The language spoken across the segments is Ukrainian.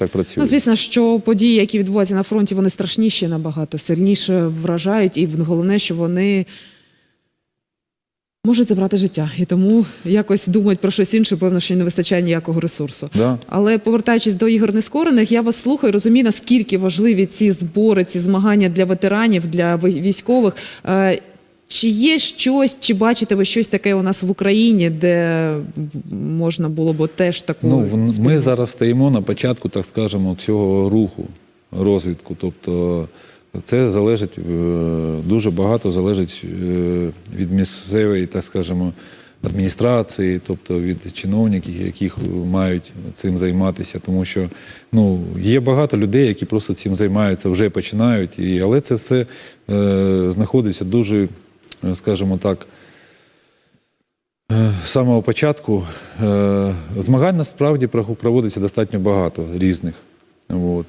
так працює. Ну, звісно, що події, які відбуваються на фронті, вони страшніші набагато, сильніше вражають, і головне, що вони можуть забрати життя. І тому якось думають про щось інше, певно, що не вистачає ніякого ресурсу. Да. Але повертаючись до ігор нескорених, я вас слухаю, розумію, наскільки важливі ці збори, ці змагання для ветеранів, для ви- військових. Чи є щось, чи бачите ви щось таке у нас в Україні, де можна було б теж таку Ну, ми зараз стоїмо на початку, так скажемо, цього руху, розвитку. Тобто це залежить е, дуже багато залежить е, від місцевої, так скажемо, адміністрації, тобто від чиновників, яких мають цим займатися. Тому що ну, є багато людей, які просто цим займаються, вже починають. І, але це все е, знаходиться дуже, скажімо так. Е, З самого початку е, змагань насправді проводиться достатньо багато різних. От.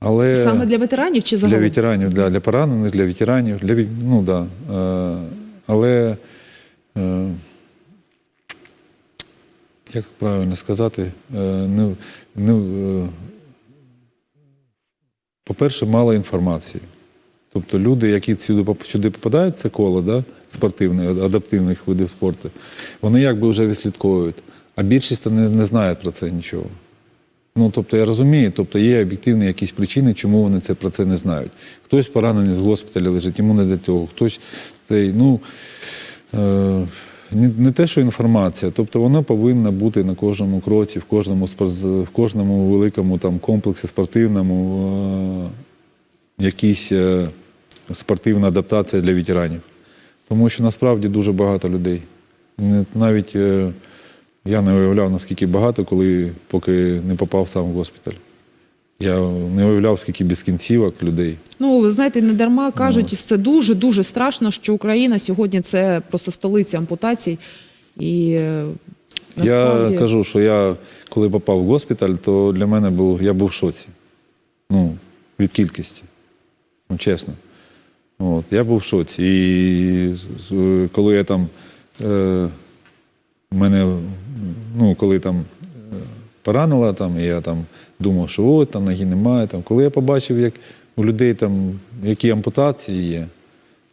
Але саме для ветеранів чи для загалом? ветеранів, для, для поранених, для ветеранів, для ну да. Е, але е, як правильно сказати, е, не, не, е, по-перше, мало інформації. Тобто люди, які сюди, сюди попадають, це коло да, спортивне, адаптивних видів спорту, вони якби вже відслідковують, а більшість не, не знають про це нічого. Ну, тобто я розумію, тобто є об'єктивні якісь причини, чому вони це про це не знають. Хтось поранений з госпіталі лежить, йому не до того, хтось цей, ну е, не, не те, що інформація, тобто вона повинна бути на кожному кроці, в кожному в кожному великому там комплексі спортивному, е, якісь е, спортивна адаптація для ветеранів. Тому що насправді дуже багато людей. Навіть е, я не уявляв, наскільки багато, коли поки не попав сам в госпіталь. Я не уявляв, скільки без кінцівок людей. Ну, ви знаєте, не дарма кажуть, це дуже дуже страшно, що Україна сьогодні це просто столиця ампутацій. І е, насправді Я кажу, що я, коли попав в госпіталь, то для мене був, я був в шоці. Ну, від кількості. Ну, чесно. От, я був в шоці. І коли я там, е, мене, ну, коли там е, поранила, там, і я там думав, що от там ноги немає. Там. Коли я побачив, як у людей там, які ампутації є,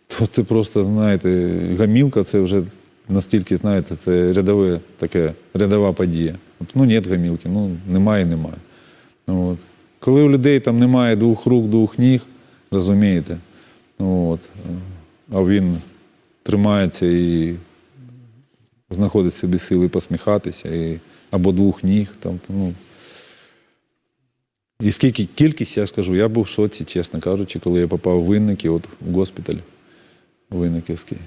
то це просто, знаєте, гамілка це вже настільки, знаєте, це рядове таке, рядова подія. От, ну, нет гамілки, ну немає, немає. От. Коли у людей там немає двох рук, двох ніг, розумієте, от, а він тримається і знаходить собі сили посміхатися, і, або двох ніг. Там, ну, і скільки кількість, я скажу, я був в шоці, чесно кажучи, коли я попав в Винники, от в госпіталь Винниківський.